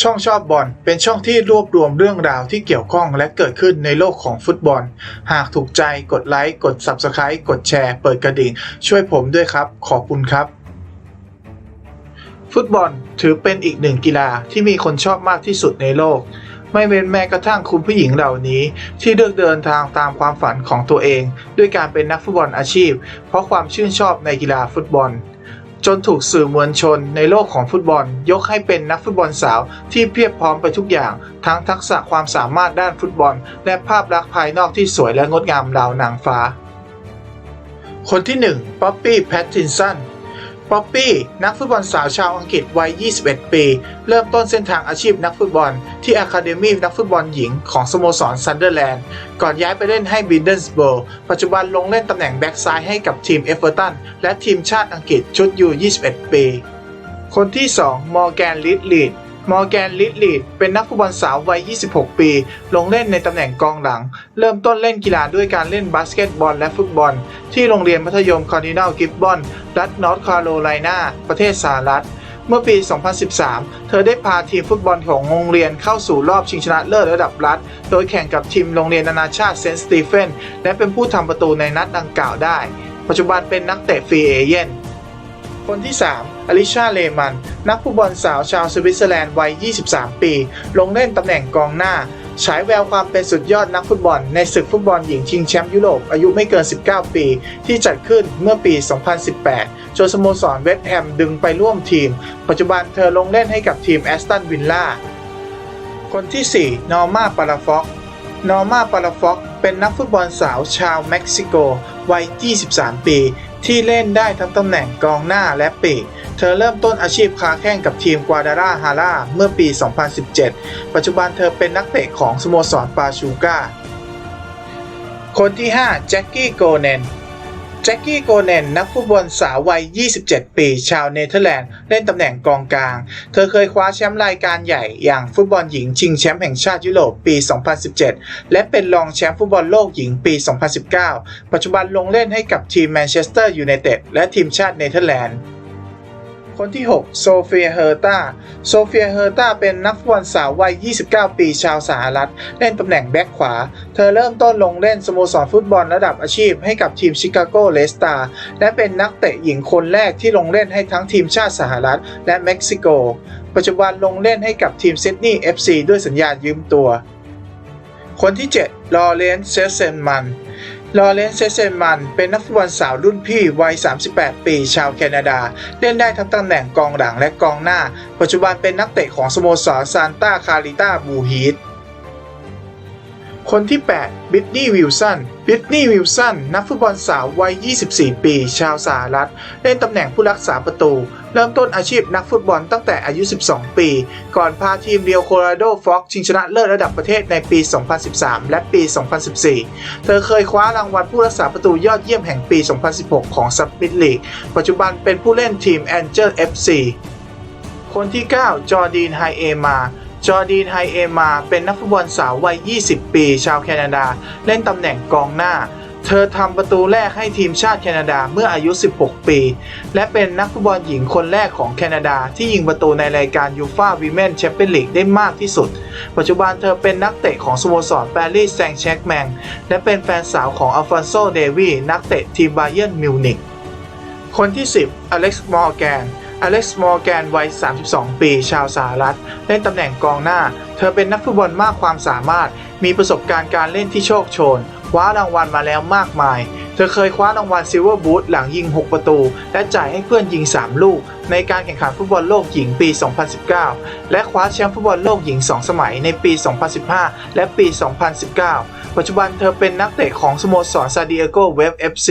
ช่องชอบบอลเป็นช่องที่รวบรวมเรื่องราวที่เกี่ยวข้องและเกิดขึ้นในโลกของฟุตบอล หากถูกใจกดไลค์ กด Subscribe กดแชร์ เปิดกระดิ่ง ช่วยผมด้วยครับ ขอบคุณครับ ฟุตบอลถือเป็นอีกหนึ่งกีฬาที่มีคนชอบมากที่สุดในโลก ไม่เว้นแม้กระทั่งคุณผู้หญิงเหล่านี้ ที่เลือกเดินทางตามความฝันของตัวเอง ด้วยการเป็นนักฟุตบอลอาชีพ เพราะความชื่นชอบในกีฬาฟุตบอล จนถูกสื่อมวลชนในโลกของฟุตบอล ยกให้เป็นนักฟุตบอลสาวที่เพียบพร้อมไปทุกอย่าง ทั้งทักษะความสามารถด้านฟุตบอล และภาพลักษณ์ภายนอกที่สวยและงดงามราวนางฟ้า คนที่ 1ป๊อปปี้แพตตินสัน ป๊อปปี้นักฟุตบอลสาวชาวอังกฤษวัย 21 ปี เริ่มต้นเส้นทางอาชีพนักฟุตบอล ที่อะคาเดมีนักฟุตบอลหญิงของสโมสรซันเดอร์แลนด์ ก่อนย้ายไปเล่นให้บินเดนส์เบร์ปัจจุบันลงเล่นตำแหน่งแบ็กซ้ายให้กับทีมเอเวอร์ตัน และทีมชาติอังกฤษชุดยู 21 ปี คนที่ 2 มอร์แกนลิดลีด มอร์แกน ลิดลีดเป็นนักฟุตบอลสาววัย 26 ปี ลงเล่นในตำแหน่งกองหลัง เริ่มต้นเล่นกีฬาด้วยการเล่นบาสเกตบอลและฟุตบอล ที่โรงเรียนมัธยมคอร์ดินัลกิบบอน รัฐนอร์ทแคโรไลนาประเทศสหรัฐ เมื่อปี 2013 เธอได้พาทีมฟุตบอลของโรงเรียนเข้าสู่รอบชิงชนะเลิศระดับรัฐ โดยแข่งกับทีมโรงเรียนนานาชาติเซนต์สตีเฟน และเป็นผู้ทำประตูในนัดดังกล่าวได้ ปัจจุบันเป็นนักเตะฟรีเอเย่น คนที่ 3 อลิชา เลมัน นักฟุตบอลสาวชาวสวิตเซอร์แลนด์วัย 23 ปี ลงเล่นตำแหน่งกองหน้า ฉายแววความเป็นสุดยอดนักฟุตบอล ในศึกฟุตบอลหญิงชิงแชมป์ยุโรปอายุไม่เกิน 19 ปี ที่จัดขึ้นเมื่อปี 2018 จนสโมสรเวสต์แฮมดึงไปร่วมทีม ปัจจุบันเธอลงเล่นให้กับทีมแอสตันวิลล่า คนที่ 4 นอร์มาปาราฟอกนอร์มาปาราฟอกเป็นนักฟุตบอลสาวชาวเม็กซิโกวัย 23 ปี ที่เล่นได้ทั้งตำแหน่งกองหน้าและปีก เธอเริ่มต้นอาชีพค้าแข่งกับทีมกวาดาราฮาร่าเมื่อปี 2017 ปัจจุบันเธอเป็นนักเตะของสโมสรปาชูก้าคนที่ 5 แจ็คกี้โกเนน แจ็คกี้โกเนนนักฟุตบอลสาววัย 27 ปี ชาวเนเธอร์แลนด์ เล่นตำแหน่งกองกลาง เธอเคยคว้าแชมป์รายการใหญ่อย่างฟุตบอลหญิงชิงแชมป์แห่งชาติยุโรปปี 2017 และเป็นรองแชมป์ฟุตบอลโลกหญิงปี 2019 ปัจจุบันลงเล่นให้กับทีมแมนเชสเตอร์ยูไนเต็ดและทีมชาติเนเธอร์แลนด์ คนที่ 6 โซเฟีย เฮอร์ตาโซเฟีย เฮอร์ตาเป็นนักฟุตบอลสาววัย 29 ปีชาวสหรัฐ เล่นตำแหน่งแบ็คขวา เธอเริ่มต้นลงเล่นสโมสรฟุตบอลระดับอาชีพให้กับทีมชิคาโกเลสตาและเป็นนักเตะหญิงคนแรกที่ลงเล่นให้ทั้งทีมชาติสหรัฐ และเม็กซิโก ปัจจุบันลงเล่นให้กับทีมซิดนีย์ FC ด้วยสัญญายืมตัว คนที่ 7 ลอเรนเซเซนมัน ลอเรนซ์เซเซมัน เป็นนักฟุตบอลสาวรุ่นพี่วัย 38 ปี ชาวแคนาดา เล่นได้ทั้งตำแหน่งกองหลังและกองหน้า ปัจจุบันเป็นนักเตะของสโมสรซานตาคาริต้าบูฮีท คนที่ 8 บิทนี่วิลสัน บิทนี่วิลสัน นักฟุตบอลสาววัย 24 ปี ชาวสหรัฐ เล่นตำแหน่งผู้รักษาประตู เริ่มต้นอาชีพนักฟุตบอลตั้งแต่อายุ 12 ปี ก่อนพาทีมเรียวโคโลราโดฟ็อกชิงชนะเลิศระดับประเทศในปี 2013 และปี 2014 เธอเคยคว้ารางวัลผู้รักษาประตูยอดเยี่ยมแห่งปี 2016 ของซับบิทลีก ปัจจุบันเป็นผู้เล่นทีม Angel FC คนที่ 9 จอร์ดีนไฮเอมา จอร์ดีนไฮเอมา เป็นนักฟุตบอลสาววัย 20 ปี ชาวแคนาดา เล่นตำแหน่งกองหน้า เธอทำประตูแรกให้ทีมชาติแคนาดาเมื่ออายุ 16 ปี และเป็นนักฟุตบอลหญิงคนแรกของแคนาดา ที่ยิงประตูในรายการยูฟาวีแมนแชมเปี้ยนลีกได้มากที่สุด ปัจจุบันเธอเป็นนักเตะของสโมสรปารีสแซงต์แชร์กแมงและเป็นแฟนสาวของอัลฟอนโซ เดวีนักเตะทีมบาเยิร์นมิวนิกคนที่ 10 อเล็กซ์ มอร์แกน อเล็กซ์มอร์แกนวัย 32 ปี ชาวสหรัฐ เล่นตำแหน่งกองหน้า เธอเป็นนักฟุตบอลมากความสามารถ มีประสบการณ์การเล่นที่โชคโชนคว้ารางวัลมาแล้วมากมาย เธอเคยคว้ารางวัลซิลเวอร์บูทหลังยิง 6 ประตู และจ่ายให้เพื่อนยิง 3 ลูก ในการแข่งขันฟุตบอลโลกหญิงปี 2019 และคว้าแชมป์ฟุตบอลโลกหญิง 2 สมัยในปี 2015 และปี 2019 ปัจจุบันเธอเป็นนักเตะของสโมสรซาดิเอโกเวฟ FC